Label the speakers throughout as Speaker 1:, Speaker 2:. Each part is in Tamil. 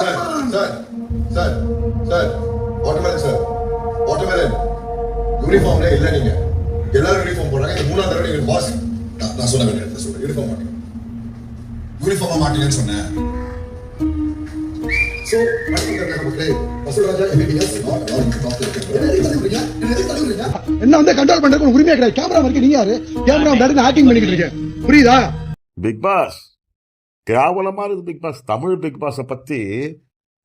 Speaker 1: Sir sir sir sir watermelon sir. Watermelon யூனிஃபார்ம்ல இல்ல நீங்க. எல்லாரும் யூனிஃபார்ம் போடுறாங்க. இந்த மூணாவது தடவை நீங்க பாஸ் நான் நான் சொல்ல வேண்டிய இடத்துல சொல்றேன். யூனிஃபார்ம் மாட்டீங்க.
Speaker 2: யூனிஃபார்மா மாட்டீங்கன்னு சொன்னேன்.
Speaker 1: எம்பிபிஎஸ்
Speaker 3: என்ன வந்து கண்ட்ரோல் பண்றதுக்கு உரிமையா கிடையாது. கேமரா வரைக்கும் நீங்க யாரு? கேமரா ஆக்டிங் பண்ணிக்கிட்டு இருக்கேன் புரியுதா?
Speaker 4: பிக் பாஸ் கேவலமாக இருக்குது பிக் பாஸ் தமிழ் பிக் பாஸை பற்றி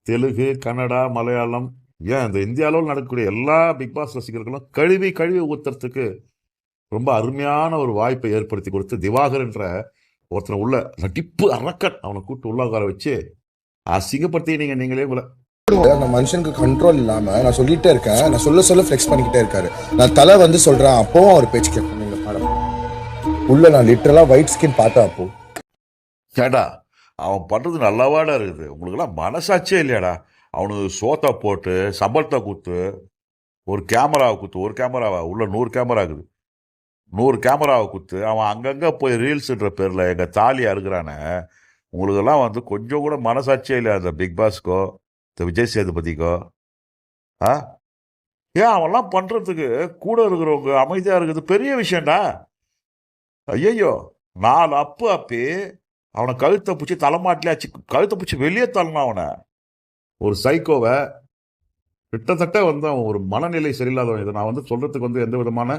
Speaker 4: தெலுங்கு கன்னடா மலையாளம் ஏன் இந்த இந்தியாவில் நடக்கக்கூடிய எல்லா பிக் பாஸ் ரசிகர்களும் கழுவி கழுவி ஊத்துறதுக்கு ரொம்ப அருமையான ஒரு வாய்ப்பை ஏற்படுத்தி கொடுத்து திவாகர் என்ற ஒருத்தனை உள்ள நடிப்பு அரக்கன் அவனை கூப்பிட்டு உள்ள உட்கார வச்சு அசிங்கப்படுத்தி நீங்கள் நீங்களே உங்களை
Speaker 2: அந்த மனுஷனுக்கு கண்ட்ரோல் இல்லாம நான் சொல்லிட்டே இருக்கேன். நான் சொல்ல சொல்ல ஃபிளெக்ஸ் பண்ணிக்கிட்டே இருக்காரு. நான் தலை வந்து சொல்றேன் அப்பவும் அவர் பேச்சு கேட்பேன் இந்த படம் உள்ள நான் லிட்டரலா ஒயிட் ஸ்கின் பார்த்தேன் அப்போ.
Speaker 4: ஏடா அவன் பண்ணுறது நல்லாவாடா இருக்குது. உங்களுக்கெல்லாம் மனசாட்சியே இல்லையாடா. அவனுக்கு சோத்தை போட்டு சம்பளத்தை குத்து ஒரு கேமராவை குத்து ஒரு கேமராவா உள்ள நூறு கேமரா இருக்குது. நூறு கேமராவை குத்து அவன் அங்கங்கே போய் ரீல்ஸுன்ற பேரில் எங்கள் தாலி அறுக்கிறானே உங்களுக்கெல்லாம் வந்து கொஞ்சம் கூட மனசாட்சியே இல்லையா அந்த பிக் பாஸ்க்கோ இந்த விஜய் சேதுபதிக்கோ? ஆ? ஏன் அவன்லாம் பண்ணுறதுக்கு கூட இருக்கிறவங்க அமைதியாக இருக்குது? பெரிய விஷயம்டா. ஐயையோ நாலு அப்பு அப்பி அவனை கழுத்தை பிடிச்சி தலைமாட்டிலே ஆச்சு கழுத்தை பிடிச்சி வெளியே தள்ளணும் அவனை. ஒரு சைக்கோவை கிட்டத்தட்ட வந்து அவன் ஒரு மனநிலை சரியில்லாதவன். இதை நான் வந்து சொல்கிறதுக்கு வந்து எந்த விதமான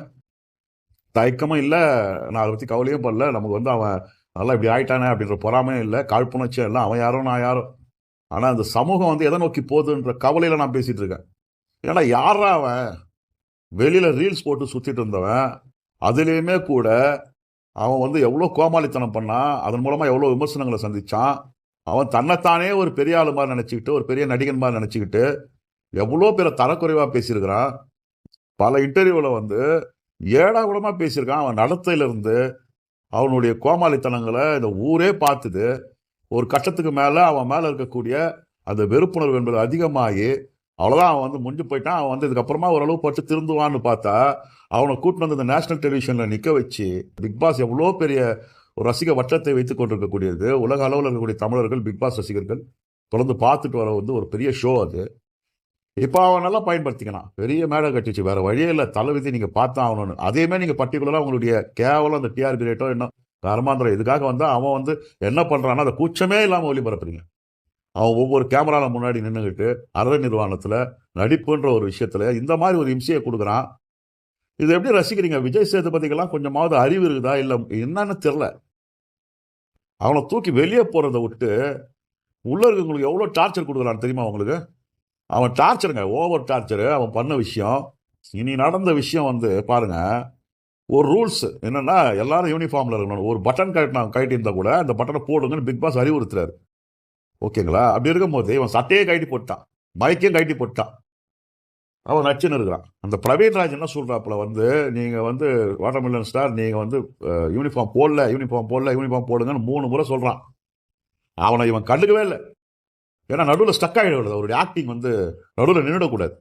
Speaker 4: தயக்கமும் இல்லை. நான் அதை பற்றி கவலையும் பண்ணல நமக்கு வந்து அவன் நல்லா இப்படி ஆயிட்டானே அப்படின்ற பொறாமையும் இல்லை. காழ்ப்புணர்ச்சியும் இல்லை. அவன் யாரோ நான் யாரோ. ஆனால் அந்த சமூகம் வந்து எதை நோக்கி போகுதுன்ற கவலையில் நான் பேசிகிட்டு இருக்கேன். ஏன்னா யாரா அவன்? வெளியில் ரீல்ஸ் போட்டு சுற்றிட்டு இருந்தவன். அதுலேயுமே கூட அவன் வந்து எவ்வளோ கோமாளித்தனம் பண்ணான் அதன் மூலமாக எவ்வளோ விமர்சனங்களை சந்தித்தான் அவன் தன்னைத்தானே ஒரு பெரிய ஆளு மாதிரி நினச்சிக்கிட்டு ஒரு பெரிய நடிகன் மாதிரி நினச்சிக்கிட்டு எவ்வளோ பேரை தரக்குறைவாக பேசியிருக்கிறான். பல இன்டர்வியூவில் வந்து ஏடா கூடமாக பேசியிருக்கான். அவன் நடத்தையிலிருந்து அவனுடைய கோமாளித்தனங்களை இந்த ஊரே பார்த்துது. ஒரு கட்டத்துக்கு மேலே அவன் மேலே இருக்கக்கூடிய அந்த வெறுப்புணர்வு என்பது அதிகமாகி அவ்வளோதான் அவன் வந்து முடிஞ்சு போயிட்டான். அவன் வந்து இதுக்கப்புறமா ஓரளவு பட்டு திருந்துவான்னு பார்த்தா அவனை கூட்டிட்டு வந்து இந்த நேஷனல் டெலிவிஷனில் நிற்க வச்சு பிக் பாஸ் எவ்வளோ பெரிய ஒரு ரசிக வட்டத்தை வைத்துக் கொண்டிருக்கக்கூடியது. உலக அளவில் இருக்கக்கூடிய தமிழர்கள் பிக் பாஸ் ரசிகர்கள் தொடர்ந்து பார்த்துட்டு வர வந்து ஒரு பெரிய ஷோ அது. இப்போ அவன் நல்லா பயன்படுத்திக்கலாம். பெரிய மேடை கட்டிச்சு. வேற வழியே இல்லை. தலைவிதி நீங்கள் பார்த்தா ஆகணும்னு. அதேமாதிரி நீங்கள் பர்டிகுலராக உங்களுடைய கேவலம் அந்த டிஆர்பி ரேட்டோ என்ன கர்மாந்திரம் இதுக்காக வந்தால் அவன் வந்து என்ன பண்ணுறான்னா அதை கூச்சமே இல்லாமல் ஒளிபரப்புறீங்க. அவன் ஒவ்வொரு கேமராவில் முன்னாடி நின்றுக்கிட்டு அற நிர்வாணத்தில் நடிப்புன்ற ஒரு விஷயத்தில் இந்த மாதிரி ஒரு இம்சையை கொடுக்குறான். இது எப்படி ரசிக்கிறீங்க? விஜய் சேதுபதிக்கெல்லாம் கொஞ்சமாவது அறிவு இருக்குதா? இல்லை என்னன்னு தெரில அவனை தூக்கி வெளியே போகிறத விட்டு உள்ளே இருக்கவங்களுக்கு எவ்வளோ டார்ச்சர் கொடுக்குறான்னு தெரியுமா அவங்களுக்கு அவன் டார்ச்சருங்க ஓவர் டார்ச்சரு அவன் பண்ண விஷயம். இனி நடந்த விஷயம் வந்து பாருங்க ஒரு ரூல்ஸ் என்னென்னா எல்லாரும் யூனிஃபார்மில் இருக்கணும். ஒரு பட்டன் கட்டினா கழட்டி கூட அந்த பட்டனை போடுங்கன்னு பிக் பாஸ் அறிவுறுத்துறாரு. ஓகேங்களா? அப்படி இருக்கும்போது இவன் சட்டையே கழட்டி போட்டான். மைக்கையும் கழட்டி போட்டான். அவன் நச்சுன்னு இருக்கிறான். அந்த பிரவீன் ராஜ் என்ன சொல்கிறாப்புல வந்து நீங்கள் வந்து வாட்டர்மில்லன் ஸ்டார் நீங்கள் வந்து யூனிஃபார்ம் போடல யூனிஃபார்ம் போடல யூனிஃபார்ம் போடுங்கன்னு மூணு முறை சொல்கிறான் அவனை இவன் கண்டுக்கவே இல்லை. ஏன்னா நடுவில் ஸ்டக் ஆகிடக்கூடாது அவருடைய ஆக்டிங் வந்து நடுவில் நின்றுடக்கூடாது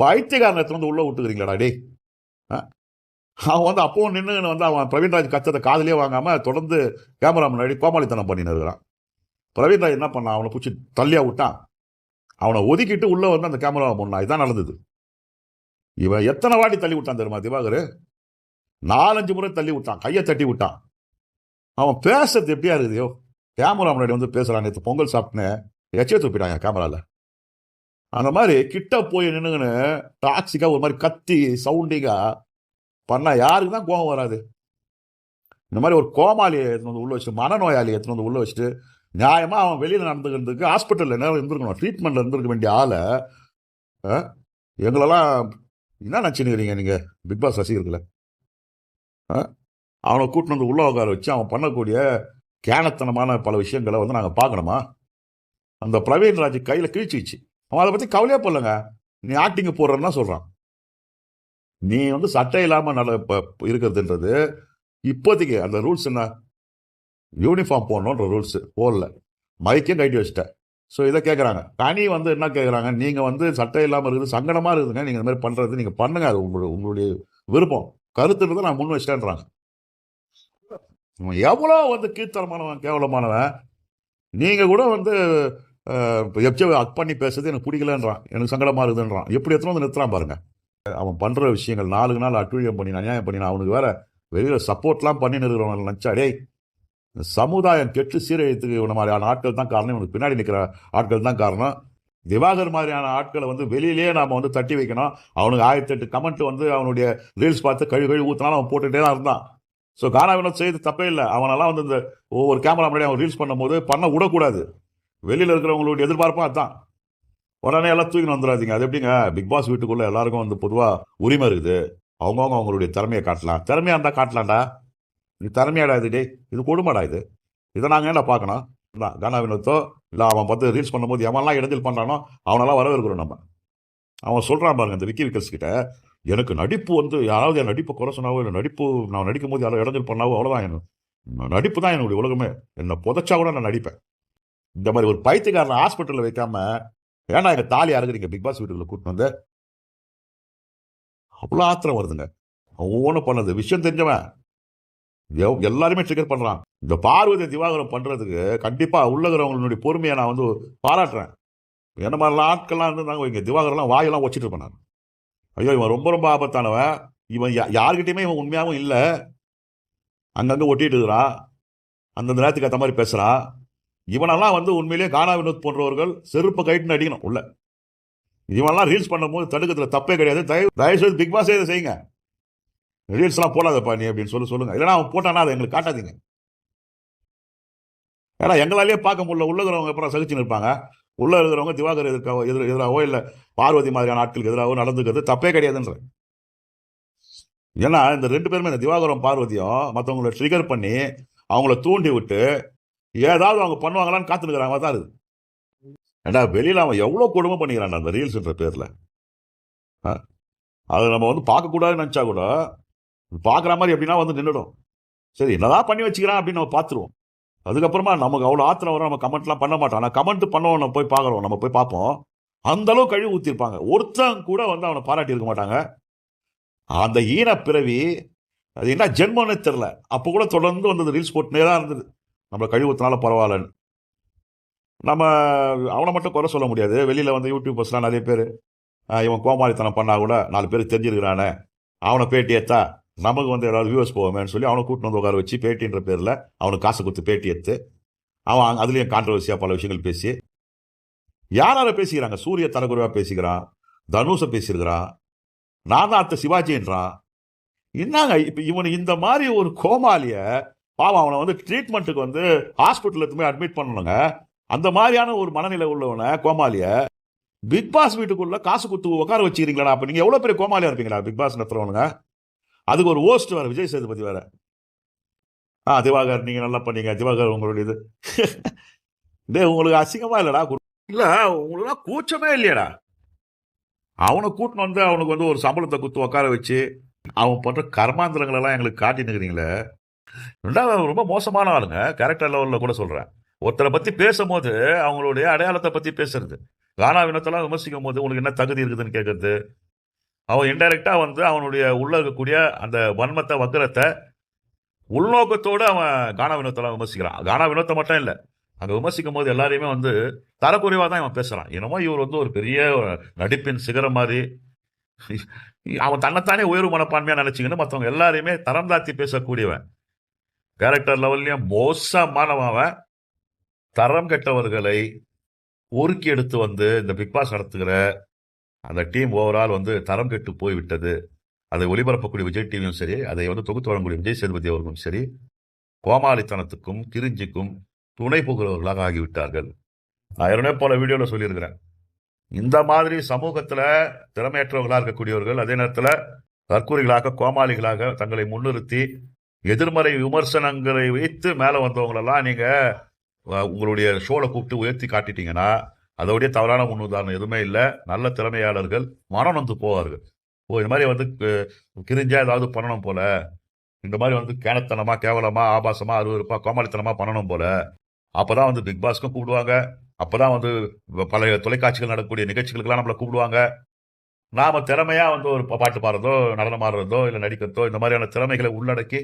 Speaker 4: பைத்தியகாரனத்தை வந்து உள்ளே விட்டுக்கிறீங்களாடா டே அவன் வந்து அப்பவும் நின்று வந்து அவன் பிரவீன்ராஜ் கத்தத்தை காதலே வாங்காமல் தொடர்ந்து கேமரா முன்னாடி கோமாளித்தனம் பண்ணின்னு இருக்கிறான். பிரவீன்ராஜ் என்ன பண்ணான்? அவனை பிடிச்சி தள்ளியா விட்டான். அவனை ஒதுக்கிட்டு உள்ளே வந்து அந்த கேமராவை முன்னா இதுதான் நடந்தது. இவன் எத்தனை வாட்டி தள்ளி விட்டான் தெரியுமா திவாகர்? நாலஞ்சு முறை தள்ளி விட்டான். கையை தட்டி விட்டான். அவன் பேசுறது எப்படியா இருக்குதையோ கேமரா முன்னாடி வந்து பேசுறான். நேற்று பொங்கல் சாப்பிட்டேன். எச்சே துப்பிட்டாங்க கேமராவில் அந்த மாதிரி கிட்ட போய் நின்றுங்கன்னு டாக்ஸிக்காக ஒரு மாதிரி கத்தி சவுண்டிங்காக பண்ணால் யாருக்கு தான் கோபம் வராது? இந்த மாதிரி ஒரு கோமாளியை எடுத்துன்னு வந்து உள்ளே வச்சுட்டு மனநோயாளியை எடுத்துன்னு வந்து உள்ளே வச்சுட்டு நியாயமாக அவன் வெளியில் நடந்துக்கிறதுக்கு ஹாஸ்பிட்டலில் என்ன இருந்திருக்கணும்? ட்ரீட்மெண்ட்டில் இருந்திருக்க வேண்டிய ஆளை எங்களெல்லாம் என்ன நினச்சினுக்கிறீங்க நீங்கள் பிக் பாஸ் ரசிகர்களை அவனை கூட்டின்னு வந்து உள்ள உட்கார வச்சு அவன் பண்ணக்கூடிய கேனத்தனமான பல விஷயங்களை வந்து நாங்கள் பார்க்கணுமா? அந்த பிரவீன் ராஜ் கையில் கிழிச்சிச்சு அவன் அதை பற்றி கவலையே போடலங்க. நீ ஆக்டிங் போடுறன்னா சொல்கிறான் நீ வந்து சட்டை இல்லாமல் நட இருக்கிறதுன்றது இப்போதைக்கு அந்த ரூல்ஸ் என்ன? யூனிஃபார்ம் போடணுன்ற ரூல்ஸு போடல. மைக்கையும் கட்டி வச்சுட்டேன் ஸோ இதை கேட்குறாங்க கனி வந்து என்ன கேட்குறாங்க நீங்கள் வந்து சட்டை இல்லாமல் இருக்குது சங்கடமாக இருக்குதுங்க. நீங்கள் இந்த மாதிரி பண்ணுறது நீங்கள் பண்ணுங்க. அது உங்களுடைய உங்களுடைய விருப்பம். கருத்துன்றதை நான் முன் வச்சிட்டேன்றாங்க. எவ்வளோ வந்து கீழ்த்தரமானவன் கேவலமானவன். நீங்கள் கூட வந்து எப்போ அக் பண்ணி பேசுறது எனக்கு பிடிக்கலன்றான். எனக்கு சங்கடமாக இருக்குதுன்றான். எப்படி எத்தனை வந்து நிறுத்துறான் பாருங்க. அவன் பண்ணுற விஷயங்கள் நாலு நாள் அட்டுழியம் பண்ணி அநியாயம் பண்ணி அவனுக்கு வேற வெளியில் சப்போர்ட்லாம் பண்ணி நிறுத்துறவன் நினச்சா டேய் சமுதாயம் கெட்டு சீரழித்துக்கு இவன மாதிரியான ஆட்கள் தான் காரணம். இவனுக்கு பின்னாடி நிற்கிற ஆட்கள் தான் காரணம். திவாகர் மாதிரியான ஆட்களை வந்து வெளியிலேயே நாம் வந்து தட்டி வைக்கணும். அவனுக்கு ஆயிரத்தி எட்டு கமெண்ட் வந்து அவனுடைய ரீல்ஸ் பார்த்து கழி கழுவி ஊற்றினாலும் அவன் போட்டுட்டே தான் இருந்தான். ஸோ கானா வினோத் செய்து தப்பே இல்லை. அவனெல்லாம் வந்து இந்த ஒவ்வொரு கேமரா முன்னாடி அவன் ரீல்ஸ் பண்ணும்போது பண்ண விடக்கூடாது. வெளியில் இருக்கிறவங்களுடைய எதிர்பார்ப்பும் அதுதான் உடனே எல்லாம் தூக்கின்னு வந்துடாதீங்க. அது எப்படிங்க? பிக் பாஸ் வீட்டுக்குள்ளே எல்லாருக்கும் வந்து பொதுவாக உரிமை இருக்குது. அவங்கவுங்க அவங்களுடைய திறமையை காட்டலாம். திறமையாக இருந்தால் காட்டலாம்டா. நீ திறமையாடா இது டே இது கொடுமாடா இது. இதை நாங்கள் என்ன பார்க்கணும்? தான் கானா வினோத்தோ இல்லை அவன் பார்த்து ரீல்ஸ் பண்ணும்போது எவன்லாம் இடத்தில் பண்ணுறானோ அவனெல்லாம் வரவேற்கிறோம் நம்ம. அவன் சொல்கிறான் பாருங்க இந்த விக்கி விக்கல்ஸ் கிட்ட எனக்கு நடிப்பு வந்து யாராவது என் நடிப்பு குறை சொன்னாவோ இல்லை நடிப்பு நான் நடிக்கும் போது யாரோ இடஞ்சல் பண்ணாவோ அவ்வளோதான் என்ன நடிப்பு தான் என்னுடைய உலகமே. என்னை புதைச்சா கூட நான் நடிப்பேன். இந்த மாதிரி ஒரு பைத்தியக்காரன் ஹாஸ்பிட்டலில் வைக்காம ஏன்னா எங்கள் தாலி அறுக்குறீங்க பிக் பாஸ் வீட்டுக்குள்ள கூட்டிட்டு வந்து? அவ்வளோ ஆத்திரம் வருதுங்க. ஒவ்வொன்றும் பண்ணது விஷயம் தெரிஞ்சவன். எவ்- எல்லாருமே ட்ரிகர் பண்ணுறான் இந்த பார்வதி திவாகரம் பண்ணுறதுக்கு கண்டிப்பாக உள்ளகிறவங்களுடைய பொறுமையை நான் வந்து பாராட்டுறேன். என்ன மாதிரிலாம் ஆட்கள்லாம் இருந்தாங்க இங்கே திவாகரெல்லாம் வாயெல்லாம் வச்சுட்டு இருப்பேன் ஐயோ இவன் ரொம்ப ரொம்ப ஆபத்தானவன். இவன் யா- யார்கிட்டயுமே இவன் உண்மையாகவும் இல்லை. அங்கங்கே ஒட்டிட்டு இருக்கிறான் அந்தந்த நேரத்துக்கு ஏற்ற மாதிரி பேசுகிறான் இவனெல்லாம் வந்து உண்மையிலேயே கானா வினோத் போன்றவர்கள் செருப்பு கைட்டுன்னு அடிக்கணும் உள்ள. இவனெல்லாம் ரீல்ஸ் பண்ணும்போது தடுக்கிறதுல தப்பே கிடையாது. தயவு தயவுசெய்து பிக் பாஸே இதை செய்யுங்க. ரீல்ஸ்லாம் போடாதப்பா நீ அப்படின்னு சொல்லி சொல்லுங்க. இல்லைனா அவன் போட்டானா அதை எங்களுக்கு காட்டாதீங்க. ஏன்னா எங்களாலேயே பார்க்க முடியல. உள்ள இருக்கிறவங்க அப்புறம் சகிச்சு நிற்பாங்க உள்ள இருக்கிறவங்க திவாகர் எதிர்க்காவோ எதிர் எதிராகவோ இல்லை பார்வதி மாதிரியான ஆட்களுக்கு எதிராகவோ நடந்துக்கிறது தப்பே கிடையாதுன்றேன் ஏன்னா இந்த ரெண்டு பேருமே இந்த திவாகரம் பார்வதியும் மற்றவங்களை ட்ரிகர் பண்ணி அவங்கள தூண்டி விட்டு ஏதாவது அவங்க பண்ணுவாங்களான்னு காத்துனுக்குறாங்க தான் இருக்கு ஏண்டா வெளியில் அவன் எவ்வளோ கொடுமை பண்ணிக்கிறான் அந்த ரீல்ஸ்ன்ற பேரில். அதை நம்ம வந்து பார்க்கக்கூடாதுன்னு நினச்சா கூட பார்க்குற மாதிரி எப்படின்னா வந்து நின்றுடும். சரி என்னதான் பண்ணி வச்சுக்கிறான் அப்படின்னு நம்ம பார்த்துருவோம். அதுக்கப்புறமா நமக்கு அவ்வளோ ஆத்திரம் வரும் நம்ம கமெண்ட்லாம் பண்ண மாட்டோம். ஆனால் கமெண்ட் பண்ணவன் நம்ம போய் பார்க்குறோம் நம்ம போய் பார்ப்போம். அந்த அளவு கழுவி ஊற்றிருப்பாங்க ஒருத்தன் கூட வந்து அவனை பாராட்டி இருக்க மாட்டாங்க. அந்த ஈன பிறவி அது என்ன ஜென்மம்னே தெரில அப்போ கூட தொடர்ந்து வந்தது ரீல்ஸ் போட்டுனே தான் இருந்தது. நம்மளை கழிவு ஊற்றினால பரவாயில்லன்னு. நம்ம அவனை மட்டும் குறை சொல்ல முடியாது. வெளியில் வந்து யூடியூபர்ஸ்லாம் நிறைய பேர் இவன் கோமாளித்தனம் பண்ணால் கூட நாலு பேர் தெரிஞ்சிருக்கிறானே. அவனை பேட்டி ஏத்தா நமக்கு வந்து ஏதாவது வியூவர்ஸ் போவேன்னு சொல்லி அவனை கூட்டின்னு வந்து உட்கார வச்சு பேட்டின்ற பேரில் அவனுக்கு காசு கொடுத்து பேட்டி எடுத்து அவன் அதுலேயும் கான்ட்ரவர்சியாக பல விஷயங்கள் பேசி யார் யாரை பேசிக்கிறாங்க? சூரிய தரகுருவா பேசிக்கிறான் தனுஷை பேசியிருக்கிறான் நான் தான் அத்தை சிவாஜின்றான். என்னங்க இப்போ இவனு இந்த மாதிரி ஒரு கோமாளியை பாவம் அவனை வந்து ட்ரீட்மெண்ட்டுக்கு வந்து ஹாஸ்பிட்டல் எடுத்து அட்மிட் பண்ணணுங்க. அந்த மாதிரியான ஒரு மனநிலை உள்ளவனை கோமாளியை பிக் பாஸ் வீட்டுக்குள்ளே காசு கொடுத்து உட்கார வச்சுக்கிறீங்களா அப்போ நீங்கள் எவ்வளோ பெரிய கோமாளியா இருப்பீங்களா பிக் பாஸ் நடத்துகிறவனுங்க அதுக்கு ஒரு ஹோஸ்ட் வேற விஜய் சேதுபதி வேற. ஆ திவாகர் நீங்க நல்லா பண்ணீங்க. திவாகர் உங்களுடைய இது டேய் உங்களுக்கு அசிங்கமா இல்லடா இல்ல உங்களுக்கு கூச்சமே இல்லையடா. அவனை கூட்டின்னு வந்து அவனுக்கு வந்து ஒரு சம்பளத்தை குத்து உட்கார வச்சு அவன் பண்ற கர்மாந்திரங்கள் எல்லாம் எங்களுக்கு காட்டின்னு இருக்கிறீங்களே ரெண்டாவது ரொம்ப மோசமான ஆளுங்க. கேரக்டர் லெவலில் கூட சொல்றேன். ஒருத்தரை பத்தி பேசும்போது அவங்களுடைய அடையாளத்தை பத்தி பேசுறது. கானா வினத்தெல்லாம் விமர்சிக்கும் போது உனக்கு என்ன தகுதி இருக்குதுன்னு கேட்கறது அவன் இன்டைரக்டா வந்து அவனுடைய உள்ள இருக்கக்கூடிய அந்த வன்மத்தை வக்கரத்தை உள்நோக்கத்தோடு அவன் கானா வினோத்தெல்லாம் விமர்சிக்கிறான். கானா வினோத்தை மட்டும் இல்லை. அங்கே விமர்சிக்கும் போது எல்லாரையுமே வந்து தரக்குறைவாக தான் இவன் பேசுகிறான் என்னமோ இவர் வந்து ஒரு பெரிய நடிப்பின் சிகரம் மாதிரி. அவன் தன்னைத்தானே உயர்வு மனப்பான்மையாக நினச்சிக்கின்னு மற்றவங்க எல்லாரையுமே தரம் தாத்தி பேசக்கூடியவன். கேரக்டர் லெவல்லையும் மோசமானவன் அவன். தரம் கெட்டவர்களை ஒருக்கி எடுத்து வந்து இந்த பிக் பாஸ் நடத்துகிற அந்த டீம் ஓவரால் வந்து தரம் கெட்டு போய்விட்டது. அதை ஒளிபரப்பக்கூடிய விஜய் டிவியும் சரி அதை வந்து தொகுத்து வழங்கக்கூடிய விஜய் சேதுபதி அவர்களும் சரி கோமாளித்தனத்துக்கும் கிரிஞ்சிக்கும் துணை புகிறவர்களாக ஆகிவிட்டார்கள். நான் ஏற்கனவே போல வீடியோவில் சொல்லியிருக்கிறேன். இந்த மாதிரி சமூகத்தில் திறமையற்றவர்களாக இருக்கக்கூடியவர்கள் அதே நேரத்தில் தற்கூரிகளாக கோமாளிகளாக தங்களை முன்னிறுத்தி எதிர்மறை விமர்சனங்களை வைத்து மேலே வந்தவங்களெல்லாம் நீங்கள் உங்களுடைய ஷோவில் கூப்பிட்டு உயர்த்தி காட்டிட்டீங்கன்னா அதோடைய தவறான முன்னுதாரணம் எதுவுமே இல்லை. நல்ல திறமையாளர்கள் மனம் வந்து போவார்கள். ஓ இந்த மாதிரி வந்து கிரிஞ்சா ஏதாவது பண்ணணும் போல. இந்த மாதிரி வந்து கேனத்தனமா கேவலமா ஆபாசமா அருவருப்பா கோமாளித்தனமா பண்ணணும் போல. அப்பதான் வந்து பிக் பாஸ்க்கும் கூப்பிடுவாங்க. அப்பதான் வந்து பல தொலைக்காட்சிகள் நடக்கக்கூடிய நிகழ்ச்சிகளுக்கெல்லாம் நம்மளை கூப்பிடுவாங்க. நாம திறமையா வந்து ஒரு பாட்டு பாடுறதோ நடனம் ஆடுறதோ இல்லை நடிக்கிறதோ இந்த மாதிரியான திறமைகளை உள்ளடக்கி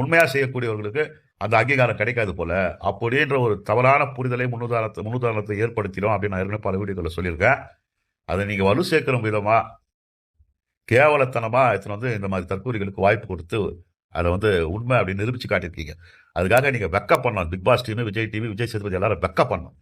Speaker 4: உண்மையாக செய்யக்கூடியவர்களுக்கு அந்த அங்கீகாரம் கிடைக்காது போல. அப்படின்ற ஒரு தவறான புரிதலை முன்னுதாரணத்தை முன்னுதாரணத்தை ஏற்படுத்திடும் அப்படின்னு நான் ஏற்கனவே பல வீடியோக்களில் சொல்லியிருக்கேன். அதை நீங்கள் வலு சேர்க்கிற விதமாக கேவலத்தனமாக எடுத்துன்னு வந்து இந்த மாதிரி தற்கூரிகளுக்கு வாய்ப்பு கொடுத்து அதை வந்து உண்மை அப்படின்னு நிரூபித்து காட்டியிருக்கீங்க. அதுக்காக நீங்கள் வெக்க பண்ணணும். Bigg Boss TV Vijay TV Vijay Sethupathi எல்லாரும் வெக்க பண்ணணும்.